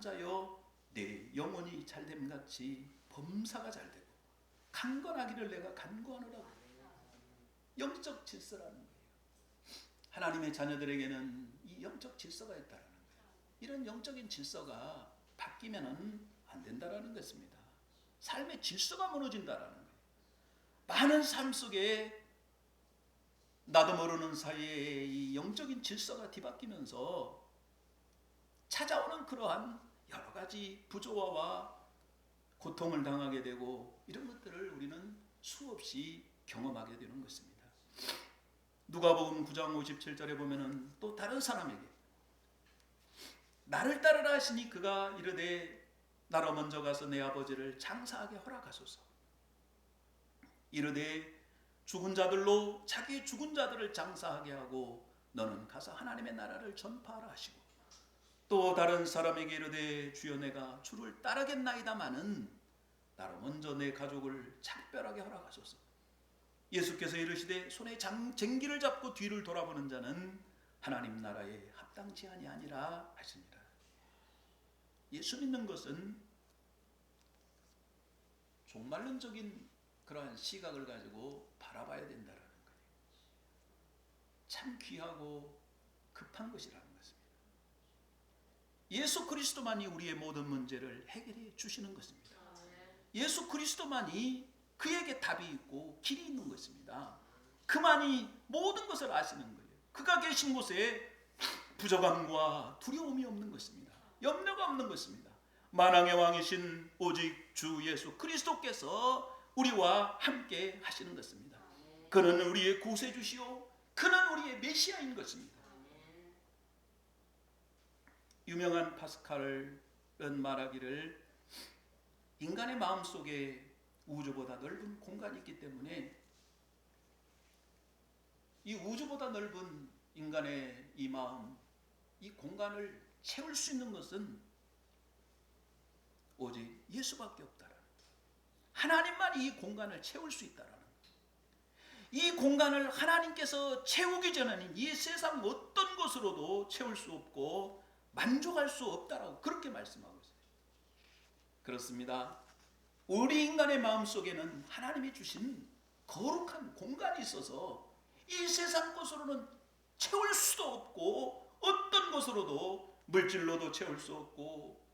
자여 내 영혼이 잘됨 같이 범사가 잘 되고 강건하기를 내가 간구하노라. 영적 질서라는 거예요. 하나님의 자녀들에게는 이 영적 질서가 있다라는 거예요. 이런 영적인 질서가 바뀌면은 안 된다라는 것입니다. 삶의 질서가 무너진다라는 거예요. 많은 삶 속에 나도 모르는 사이에 이 영적인 질서가 뒤바뀌면서 찾아오는 그러한 여러 가지 부조화와 고통을 당하게 되고 이런 것들을 우리는 수없이 경험하게 되는 것입니다. 누가복음 9장 57절에 보면은 또 다른 사람에게 나를 따르라 하시니 그가 이르되 나로 먼저 가서 내 아버지를 장사하게 허락하소서. 이르되 죽은 자들로 자기 죽은 자들을 장사하게 하고 너는 가서 하나님의 나라를 전파하라 하시고 또 다른 사람에게 이르되 주여 내가 주를 따르겠나이다마는 나로 먼저 내 가족을 작별하게 허락하소서. 예수께서 이르시되 손에 장, 쟁기를 잡고 뒤를 돌아보는 자는 하나님 나라에 합당치 아니하니라 하시니라. 예수 믿는 것은 종말론적인 그러한 시각을 가지고 바라봐야 된다라는 거예요. 참 귀하고 급한 것입니다. 예수 그리스도만이 우리의 모든 문제를 해결해 주시는 것입니다. 예수 그리스도만이 그에게 답이 있고 길이 있는 것입니다. 그만이 모든 것을 아시는 거예요. 그가 계신 곳에 부족함과 두려움이 없는 것입니다. 염려가 없는 것입니다. 만왕의 왕이신 오직 주 예수 그리스도께서 우리와 함께 하시는 것입니다. 그는 우리의 구세주시오. 그는 우리의 메시아인 것입니다. 유명한 파스칼은 말하기를 인간의 마음 속에 우주보다 넓은 공간이 있기 때문에 이 우주보다 넓은 인간의 이 마음, 이 공간을 채울 수 있는 것은 오직 예수밖에 없다라는 하나님만이 이 공간을 채울 수 있다라는 이 공간을 하나님께서 채우기 전에는 이 세상 어떤 것으로도 채울 수 없고 만족할 수 없다라고 그렇게 말씀하고 있어요. 그렇습니다. 우리 인간의 마음 속에는 하나님이 주신 거룩한 공간이 있어서 이 세상 것으로는 채울 수도 없고 어떤 것으로도 물질로도 채울 수 없고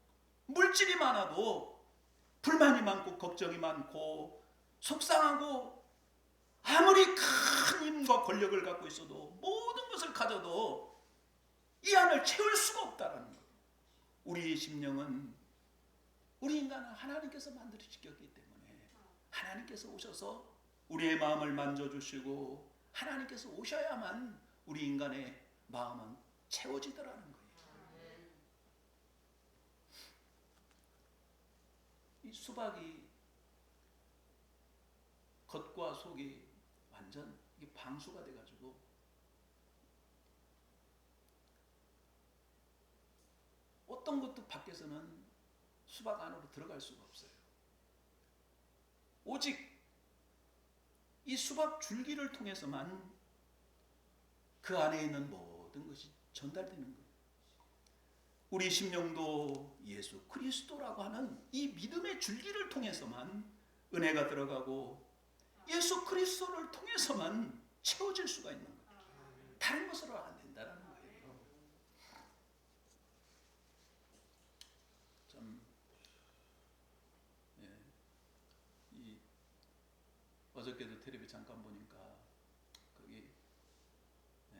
물질이 많아도 불만이 많고 걱정이 많고 속상하고 아무리 큰 힘과 권력을 갖고 있어도 모든 것을 가져도 이 안을 채울 수가. 우리의 심령은 우리 인간은 하나님께서 만들어지셨기 때문에 하나님께서 오셔서 우리의 마음을 만져주시고 하나님께서 오셔야만 우리 인간의 마음은 채워지더라는 거예요. 이 수박이 겉과 속이 완전 방수가 돼가지고 어떤 것도 밖에서는 수박 안으로 들어갈 수가 없어요. 오직 이 수박 줄기를 통해서만 그 안에 있는 모든 것이 전달되는 거예요. 우리 심령도 예수 그리스도라고 하는 이 믿음의 줄기를 통해서만 은혜가 들어가고 예수 그리스도를 통해서만 채워질 수가 있는 거예요. 다른 것으로 안 된다는 거예요. 참, 예, 이 어저께도 텔레비 잠깐 보니까 거기 예,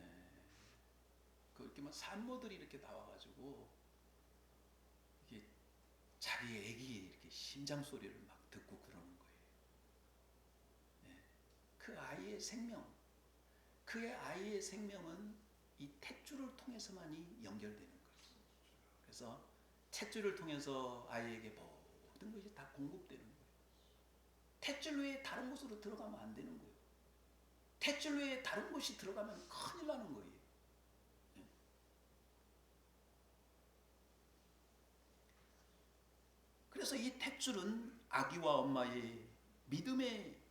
그렇게 막 산모들이 이렇게 나와가지고 이게 자기 애기 이렇게 심장 소리를 막 듣고 그러는 거예요. 예, 그 아이의 생명, 그의 아이의 생명은 이 탯줄을 통해서만이 연결되는 거죠. 그래서 탯줄을 통해서 아이에게 모든 것이 다 공급되는 거예요. 탯줄 외에 다른 곳으로 들어가면 안 되는 거예요. 탯줄 외에 다른 곳이 들어가면 큰일 나는 거예요. 예. 그래서 이 탯줄은 아기와 엄마의 믿음의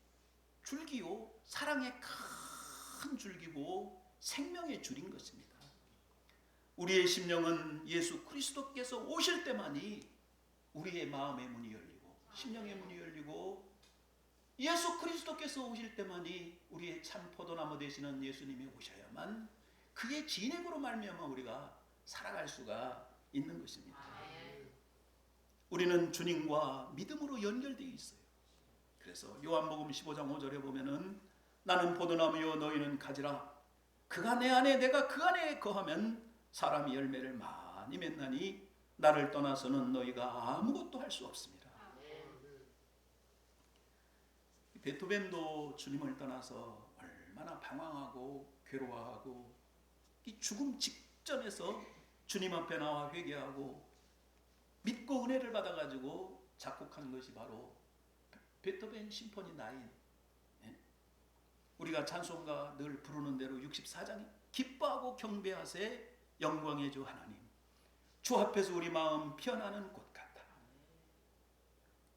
줄기요, 사랑의 큰 줄기고 생명의 줄인 것입니다. 우리의 심령은 예수 그리스도께서 오실 때만이 우리의 마음의 문이 열리고 심령의 문이 열리고 예수 그리스도께서 오실 때만이 우리의 참 포도나무 되시는 예수님이 오셔야만 그의 진액으로 말미암아 우리가 살아갈 수가 있는 것입니다. 우리는 주님과 믿음으로 연결되어 있어요. 그래서 요한복음 15장 5절에 보면은 나는 포도나무요 너희는 가지라 그가 내 안에 내가 그 안에 거하면 사람이 열매를 많이 맺나니 나를 떠나서는 너희가 아무것도 할 수 없습니다. 베토벤도 주님을 떠나서 얼마나 방황하고 괴로워하고 이 죽음 직전에서 주님 앞에 나와 회개하고 믿고 은혜를 받아가지고 작곡한 것이 바로 베토벤 심포니 9 예? 우리가 찬송가 늘 부르는 대로 64장에 기뻐하고 경배하세 영광의 주 하나님. 주 앞에서 우리 마음 피어나는 곳 같다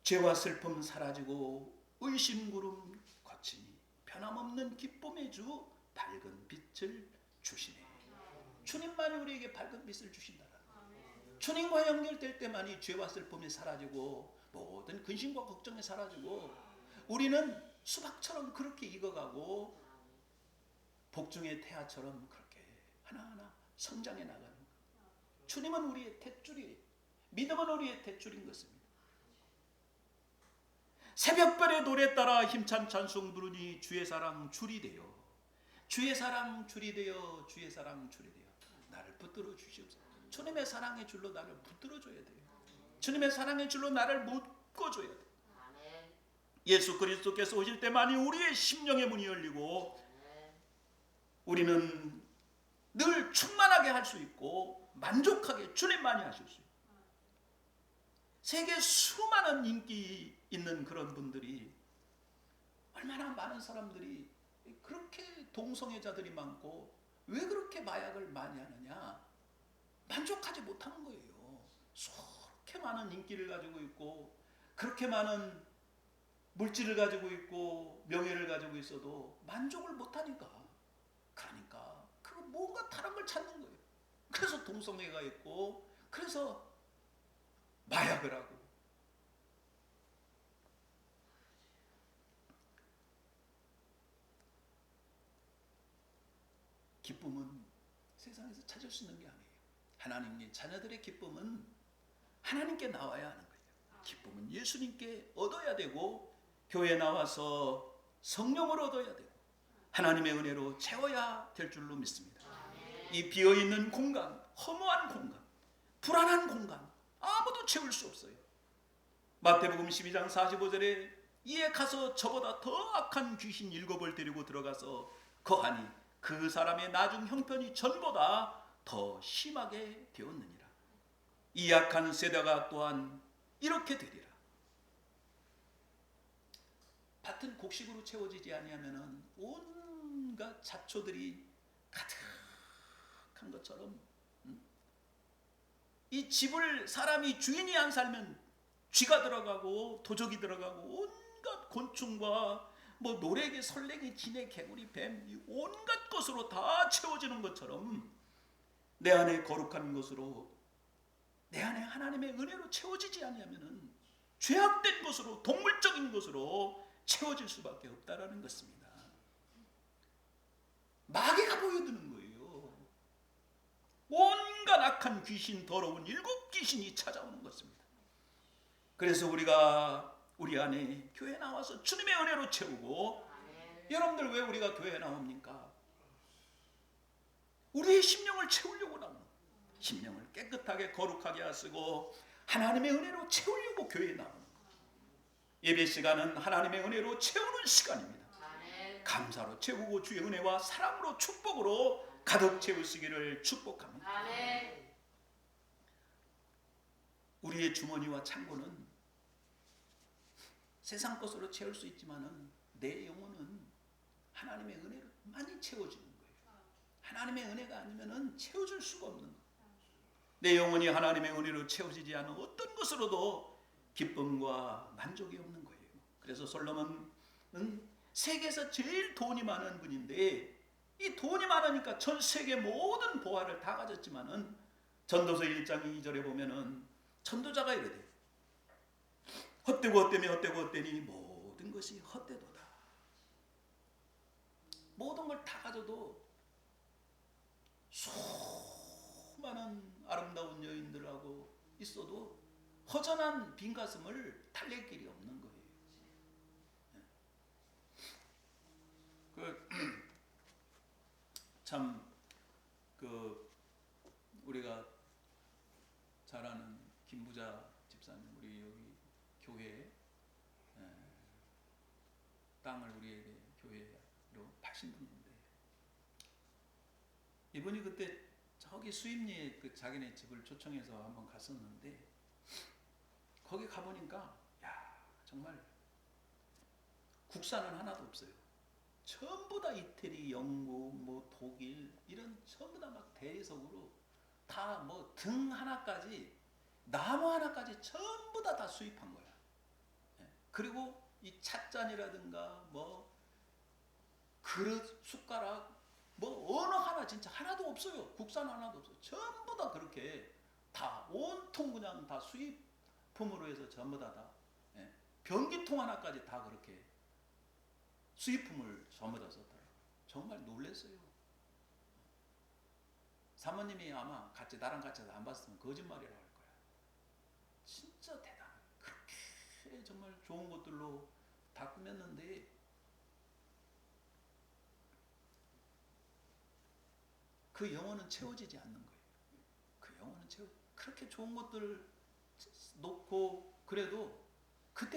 죄와 슬픔 사라지고 의심구름 거치니 변함없는 기쁨의 주 밝은 빛을 주시네 주님만이 우리에게 밝은 빛을 주신다 주님과 연결될 때만이 죄와 슬픔이 사라지고 모든 근심과 걱정이 사라지고 우리는 수박처럼 그렇게 익어가고 복중의 태아처럼 그렇게 하나하나 성장해 나가는 것. 주님은 우리의 탯줄이 믿음은 우리의 탯줄인 것입니다. 새벽별의 노래 따라 힘찬 찬송 부르니 주의 사랑 줄이 되어 주의 사랑 줄이 되어 주의 사랑 줄이 되어 나를 붙들어 주시옵소서. 주님의 사랑의 줄로 나를 붙들어 줘야 돼요. 주님의 사랑의 줄로 나를 묶어 줘야 돼. 예수 그리스도께서 오실 때만이 우리의 심령의 문이 열리고 우리는 늘 충만하게 할 수 있고 만족하게 주님만이 하실 수 있고 세계 수많은 인기 있는 그런 분들이 얼마나 많은 사람들이 그렇게 동성애자들이 많고 왜 그렇게 마약을 많이 하느냐 만족하지 못하는 거예요. 그렇게 많은 인기를 가지고 있고 그렇게 많은 물질을 가지고 있고 명예를 가지고 있어도 만족을 못하니까 그러니까 그 뭔가 다른 걸 찾는 거예요. 그래서 동성애가 있고 그래서 마약을 하고 기쁨은 세상에서 찾을 수 있는 게 아니에요. 하나님의 자녀들의 기쁨은 하나님께 나와야 하는 거예요. 기쁨은 예수님께 얻어야 되고 교회 나와서 성령을 얻어야 되고 하나님의 은혜로 채워야 될 줄로 믿습니다. 이 비어 있는 공간, 허무한 공간, 불안한 공간 아무도 채울 수 없어요. 마태복음 12장 45절에 이에 가서 저보다 더 악한 귀신 일곱을 데리고 들어가서 거하니 그 사람의 나중 형편이 전보다 더 심하게 되었느니라. 이 약한 세대가 또한 이렇게 되리라. 밭은 곡식으로 채워지지 아니하면은 온갖 잡초들이 가득한 것처럼 음? 이 집을 사람이 주인이 안 살면 쥐가 들어가고 도적이 들어가고 온갖 곤충과 뭐 노래개, 설레기, 진해, 개구리, 뱀 온갖 것으로 다 채워지는 것처럼 내 안에 거룩한 것으로 내 안에 하나님의 은혜로 채워지지 아니하면은 죄악된 것으로 동물적인 것으로 채워질 수밖에 없다라는 것입니다. 마귀가 보여드는 거예요. 악한 귀신, 더러운 일곱 귀신이 찾아오는 것입니다. 그래서 우리가 우리 안에 교회 나와서 주님의 은혜로 채우고 여러분들 왜 우리가 교회 나옵니까? 우리의 심령을 채우려고 나오는 심령을 깨끗하게 거룩하게 하시고 하나님의 은혜로 채우려고 교회에 나오는 예배 시간은 하나님의 은혜로 채우는 시간입니다. 감사로 채우고 주의 은혜와 사랑으로 축복으로 가득 채우시기를 축복합니다. 우리의 주머니와 창고는 세상 것으로 채울 수 있지만은 내 영혼은 하나님의 은혜로 많이 채워지는 거예요. 하나님의 은혜가 아니면은 채워줄 수가 없는 거예요. 내 영혼이 하나님의 은혜로 채워지지 않은 어떤 것으로도 기쁨과 만족이 없는 거예요. 그래서 솔로몬은 세계에서 제일 돈이 많은 분인데 이 돈이 많으니까 전 세계 모든 보화를 다 가졌지만은 전도서 1장 2절에 보면은 전도자가 이르되 헛되고 헛되며 헛되고 헛되니 모든 것이 헛되도다. 모든 걸 다 가져도 수많은 아름다운 여인들하고 있어도 허전한 빈 가슴을 달랠 길이 없는 거예요. 그 참 그 우리가 잘 아는 김부자 집사님 우리 여기 교회 에, 땅을 우리에게 교회로 파신 분인데 이분이 그때 저기 수임리에 그 자기네 집을 초청해서 한번 갔었는데 거기 가보니까 야 정말 국산은 하나도 없어요. 전부 다 이태리, 영국, 뭐 독일 이런 전부 다 막 대리석으로 다 뭐 등 하나까지 나무 하나까지 전부 다 다 수입한 거야. 예. 그리고 이 찻잔이라든가 뭐 그릇, 숟가락 뭐 어느 하나 진짜 하나도 없어요. 국산 하나도 없어요. 전부 다 그렇게 다 온통 그냥 다 수입품으로 해서 전부 다 다. 예. 변기통 하나까지 다 그렇게 수입품을 전부 다 썼더라고요. 정말 놀랐어요. 사모님이 아마 같이 나랑 같이 안 봤으면 거짓말이라고. 진짜 대단. 그렇게 정말 좋은 것들로 다 꾸몄는데 그 영혼은 채워지지 않는 거예요. 그 영혼은 채워. 그렇게 좋은 것들을 놓고 그래도